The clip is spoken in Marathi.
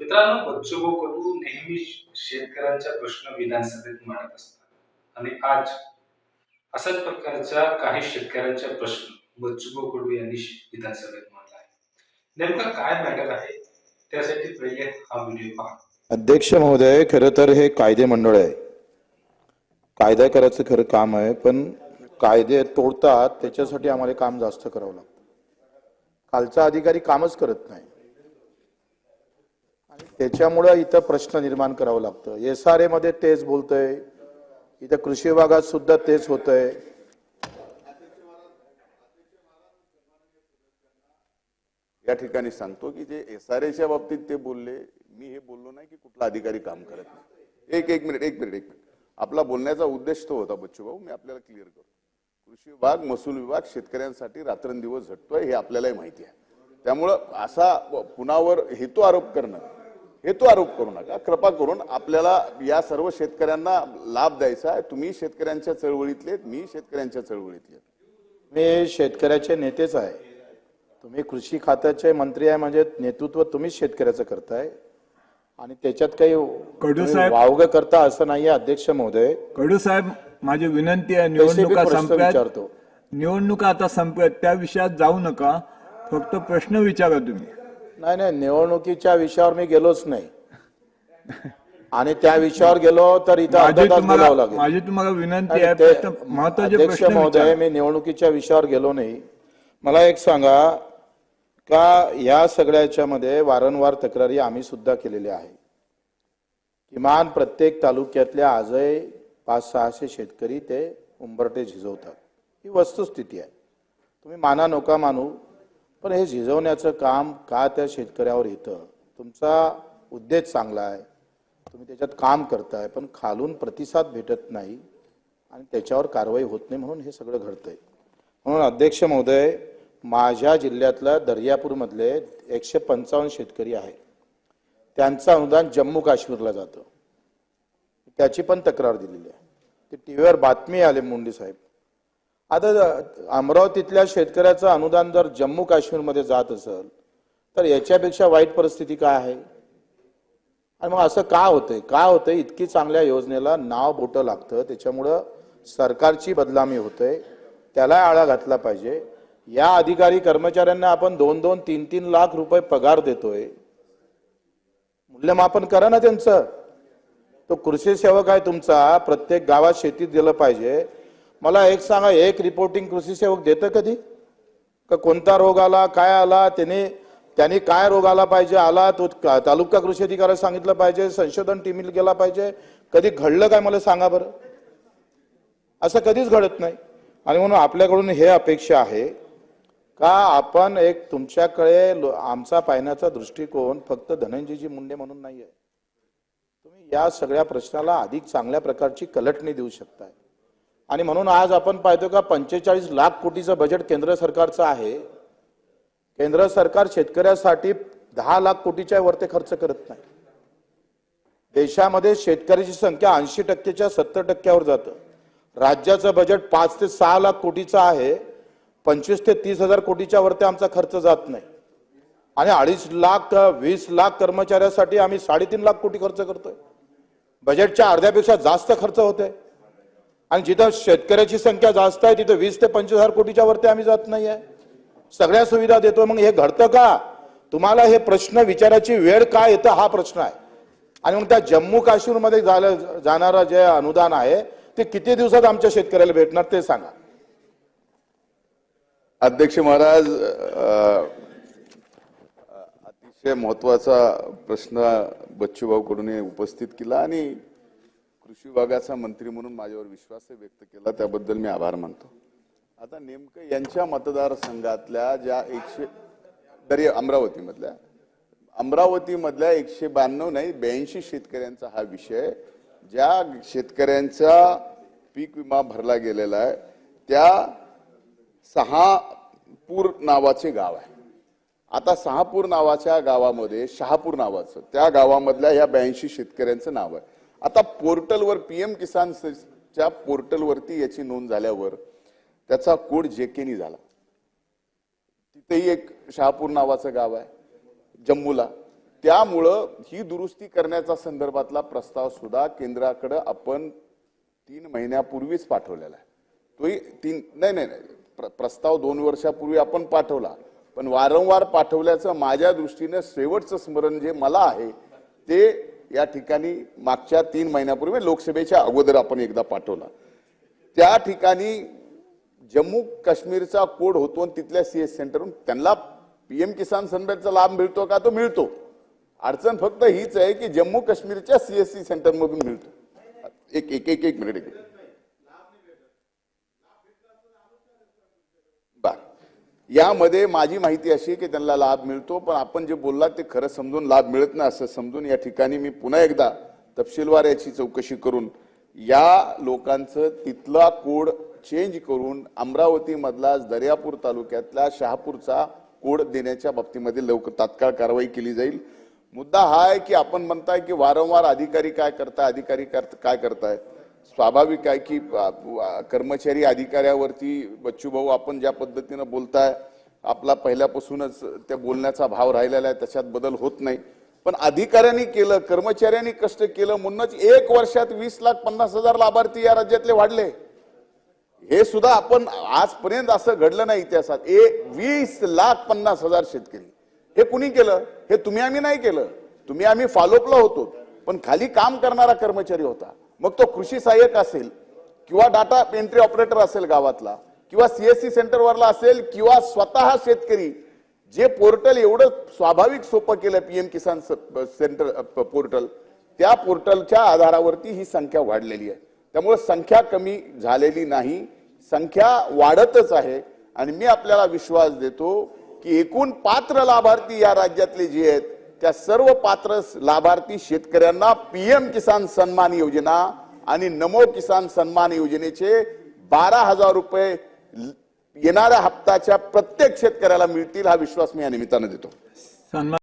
मित्रांनो बच्चूभाऊ कडू नेहमी शेतकऱ्यांच्या प्रश्न विधानसभेत मांडत असतात. आणि आज अशाच प्रकारच्या काही शेतकऱ्यांच्या प्रश्न बच्चूभाऊ कडू यांनी विधानसभेत मांडला आहे. नेमका काय मॅटर आहे? त्यासाठी पहिले हा व्हिडिओ पहा. अध्यक्ष महोदय खरं तर हे कायदे मंडळ आहे. कायदा करायचं खरं काम आहे पण कायदे तोडतात त्याच्यासाठी आम्हाला काम जास्त करावं लागतं. कालचा अधिकारी कामच करत नाही. त्याच्यामुळं इथं प्रश्न निर्माण करावं लागतं. एस आरमध्ये तेच बोलतंय. इथं कृषी विभागात सुद्धा तेच होतंय. या ठिकाणी सांगतो की जे एस आर एच्या बाबतीत ते बोलले मी हे बोललो नाही की कुठला अधिकारी काम करत नाही. एक एक मिनिट एक मिनिट एक मिनिट. आपला बोलण्याचा उद्देश तो होता बच्चू भाऊ मी आपल्याला क्लिअर करतो. कृषी विभाग महसूल विभाग शेतकऱ्यांसाठी रात्रंदिवस झटतोय हे आपल्यालाही माहिती आहे. त्यामुळं असा पुनावर हेतू आरोप करणं हेतू आरोप करू नका. कृपा करून आपल्याला या सर्व शेतकऱ्यांना लाभ द्यायचा आहे. तुम्ही शेतकऱ्यांच्या चळवळीतले आहेत, मी शेतकऱ्यांच्या चळवळीतले. मी शेतकऱ्याचे नेतेच आहे. तुम्ही कृषी खात्याचे मंत्री आहे म्हणजे नेतृत्व तुम्हीच शेतकऱ्याचं करताय. आणि त्याच्यात काही तुम्ही साहेब- वावगं करता असं नाहीये अध्यक्ष महोदय. कडू साहेब माझी विनंती आहे निवडणुका विचारतो. निवडणुका आता संपल्यात त्या विषयात जाऊ नका. फक्त प्रश्न विचारा तुम्ही. नाही नाही निवडणुकीच्या विषयावर मी गेलोच नाही. आणि त्या विषयावर गेलो तर इथं अर्धा तास बोलावं लागेल. अध्यक्ष महोदय विचारा. मी निवडणुकीच्या विषयावर गेलो नाही. मला एक सांगा का या सगळ्याच्या मध्ये वारंवार तक्रारी आम्ही सुद्धा केलेल्या आहे? किमान प्रत्येक तालुक्यातल्या आजही पाच सहाशे शेतकरी ते उंबरटे झिजवतात. ही वस्तुस्थिती आहे. तुम्ही माना नका मानू पण हे झिजवण्याचं काम का त्या शेतकऱ्यावर येतं? तुमचा उद्देश चांगला आहे. तुम्ही त्याच्यात काम करताय पण खालून प्रतिसाद भेटत नाही आणि त्याच्यावर कारवाई होत नाही म्हणून हे सगळं घडतंय. म्हणून अध्यक्ष महोदय माझ्या जिल्ह्यातल्या दर्यापूरमधले एकशे पंचावन्न शेतकरी आहेत. त्यांचं अनुदान जम्मू काश्मीरला जातं. त्याची पण तक्रार दिलेली आहे. ती व्हीवर बातमी आले मुंडे साहेब. आता अमरावतीतल्या शेतकऱ्याचं अनुदान जर जम्मू काश्मीरमध्ये जात असेल तर याच्यापेक्षा वाईट परिस्थिती काय आहे? आणि मग असं का होतंय? का होतंय? इतकी चांगल्या योजनेला नाव बोटं लागतं. त्याच्यामुळं सरकारची बदनामी होते त्याला आळा घातला पाहिजे. या अधिकारी कर्मचाऱ्यांना आपण दोन दोन तीन तीन लाख रुपये पगार देतोय. मूल्यमापन करा ना त्यांचं. तो कृषी सेवक आहे तुमचा. प्रत्येक गावात शेतीत गेलं पाहिजे. मला एक सांगा एक रिपोर्टिंग कृषी सेवक देतं कधी? का कोणता रोग आला काय आला त्याने त्यांनी काय रोग आला पाहिजे आला तो का- तालुका कृषी अधिकाऱ्याला सांगितलं पाहिजे संशोधन टीमीला गेला पाहिजे कधी घडलं काय मला सांगा बरं. असं कधीच घडत नाही. आणि म्हणून आपल्याकडून हे अपेक्षा आहे का आपण एक तुमच्याकडे लो- आमचा पाहण्याचा दृष्टिकोन फक्त धनंजयजी मुंडे म्हणून नाही आहे तुम्ही या सगळ्या प्रश्नाला अधिक चांगल्या प्रकारची कलटणी देऊ शकताय. आणि म्हणून आज आपण पाहतो का पंचेचाळीस लाख कोटीचं बजेट केंद्र सरकारचं आहे. केंद्र सरकार शेतकऱ्यासाठी दहा लाख कोटीच्या वरती खर्च करत नाही. देशामध्ये शेतकऱ्याची संख्या ऐंशी टक्केच्या सत्तर टक्क्यावर जातं. राज्याचं बजेट पाच ते सहा लाख कोटीचं आहे. पंचवीस ते तीस हजार कोटीच्या वरती आमचा खर्च जात नाही. आणि अडीच लाख वीस लाख कर्मचाऱ्यासाठी आम्ही साडेतीन लाख कोटी खर्च करतोय. बजेटच्या अर्ध्यापेक्षा जास्त खर्च होतोय. आणि जिथं शेतकऱ्याची संख्या जास्त आहे तिथं वीस ते पंचवीस हजार कोटीच्या वरती आम्ही जात नाही आहे सगळ्या सुविधा देतो. मग हे घडतं का? तुम्हाला हे प्रश्न विचारायची वेळ का येतं? हा प्रश्न आहे. आणि मग त्या जम्मू काश्मीरमध्ये झालं जाणारं जे अनुदान आहे ते किती दिवसात आमच्या शेतकऱ्याला भेटणार ते सांगा. अध्यक्ष महाराज अतिशय महत्त्वाचा प्रश्न बच्चूभाऊ कडून उपस्थित केला आणि कृषी विभागाचा मंत्री म्हणून माझ्यावर विश्वास व्यक्त केला त्याबद्दल मी आभार मानतो. आता नेमकं यांच्या मतदारसंघातल्या ज्या एकशे दर्या अमरावतीमधल्या अमरावतीमधल्या एकशे ब्याण्णव नाही ब्याऐंशी शेतकऱ्यांचा हा विषय ज्या शेतकऱ्यांचा पीक विमा भरला गेलेला आहे त्या सहापूर नावाचे गाव आहे. आता सहापूर नावाच्या गावामध्ये शहापूर नावाचं त्या गावामधल्या ह्या ब्याऐंशी शेतकऱ्यांचं नाव आहे. आता पोर्टलवर पीएम किसान किसानच्या च्या पोर्टलवरती याची नोंद झाल्यावर त्याचा कोड जेकेनी झाला. तिथेही एक शहापूर नावाचं गाव आहे जम्मूला. त्यामुळं ही दुरुस्ती करण्याचा संदर्भातला प्रस्ताव सुद्धा केंद्राकडं आपण तीन महिन्यापूर्वीच पाठवलेला आहे. तोही तीन नाही नाही नाही. प्र- प्रस्ताव दोन वर्षापूर्वी आपण पाठवला. पण वारंवार पाठवल्याचं माझ्या दृष्टीनं शेवटचं स्मरण जे मला आहे ते या ठिकाणी मागच्या तीन महिन्यापूर्वी लोकसभेच्या अगोदर आपण एकदा पाठवला. त्या ठिकाणी जम्मू काश्मीरचा कोड होतो आणि तिथल्या सी एस सेंटरहून त्यांना पी एम किसान सन्मानचा लाभ मिळतो का? तो मिळतो. अडचण फक्त हीच आहे की जम्मू काश्मीरच्या सीएससी सेंटरमधून मिळतो. एक एक एक एक मिनिट एक बर. यामध्ये माझी माहिती अशी आहे की त्यांना लाभ मिळतो पण आपण जे बोललात ते खरं समजून लाभ मिळत नाही असं समजून या ठिकाणी मी पुन्हा एकदा तपशीलवार याची चौकशी करून या लोकांचं तिथला कोड चेंज करून अमरावतीमधला दर्यापूर तालुक्यातला शहापूरचा कोड देण्याच्या बाबतीमध्ये लवकर तात्काळ कारवाई केली जाईल. मुद्दा हा आहे की आपण म्हणताय की वारंवार अधिकारी काय करताय अधिकारी कर- काय करताय स्वाभाविक आहे की कर्मचारी अधिकाऱ्यावरती बच्चू भाऊ आपण ज्या पद्धतीनं बोलताय आपला पहिल्यापासूनच त्या बोलण्याचा भाव राहिलेला आहे त्याच्यात बदल होत नाही. पण अधिकाऱ्यांनी केलं कर्मचाऱ्यांनी कष्ट केलं म्हणूनच एक वर्षात वीस लाख पन्नास हजार लाभार्थी या राज्यातले वाढले. हे सुद्धा आपण आजपर्यंत असं घडलं नाही इतिहासात. ए वीस लाख पन्नास हजार शेतकरी. हे कुणी केलं? हे तुम्ही आम्ही नाही केलं. तुम्ही आम्ही फॉलोअपला होतो. पण खाली काम करणारा कर्मचारी होता. मग तो कृषी सहाय्यक असेल किंवा डाटा एंट्री ऑपरेटर असेल गावातला किंवा सीएससी सेंटरवरला असेल किंवा स्वतः शेतकरी जे पोर्टल एवढं स्वाभाविक सोपं केलं पीएम किसान स- सेंटर पोर्टल त्या पोर्टलच्या आधारावरती ही संख्या वाढलेली आहे. त्यामुळे संख्या कमी झालेली नाही. संख्या वाढतच आहे आणि मी आपल्याला विश्वास देतो की एकूण पात्र लाभार्थी या राज्यातले जे आहेत त्या सर्व पात्र लाभार्थी शेतकऱ्यांना पीएम किसान सन्मान योजना आणि नमो किसान सन्मान योजनेचे बारा हजार रुपये येणाऱ्या हप्त्याच्या प्रत्येक शेतकऱ्याला मिळतील हा विश्वास मी या निमित्तानं देतो.